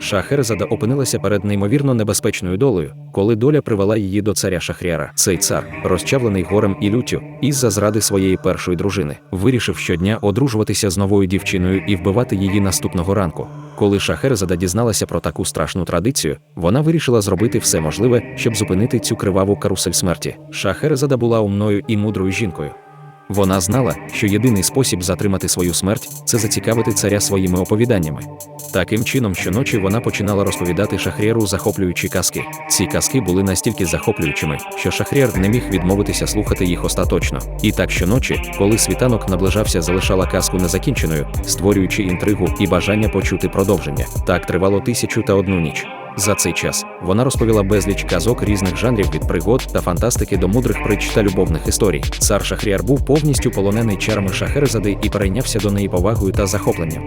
Шахерезада опинилася перед неймовірно небезпечною долею, коли доля привела її до царя Шахріара. Цей цар, розчавлений горем і люттю, із-за зради своєї першої дружини, вирішив щодня одружуватися з новою дівчиною і вбивати її наступного ранку. Коли Шахерезада дізналася про таку страшну традицію, вона вирішила зробити все можливе, щоб зупинити цю криваву карусель смерті. Шахерезада була умною і мудрою жінкою. Вона знала, що єдиний спосіб затримати свою смерть це зацікавити царя своїми оповіданнями. Таким чином, щоночі вона починала розповідати Шахрєру захоплюючі казки. Ці казки були настільки захоплюючими, що Шахрєр не міг відмовитися слухати їх остаточно. І так щоночі, коли світанок наближався, залишала казку незакінченою, створюючи інтригу і бажання почути продовження. Так тривало тисячу та одну ніч. За цей час вона розповіла безліч казок різних жанрів від пригод та фантастики до мудрих притч та любовних історій. Цар Шахріар був повністю полонений чарами Шахерезади і перейнявся до неї повагою та захопленням.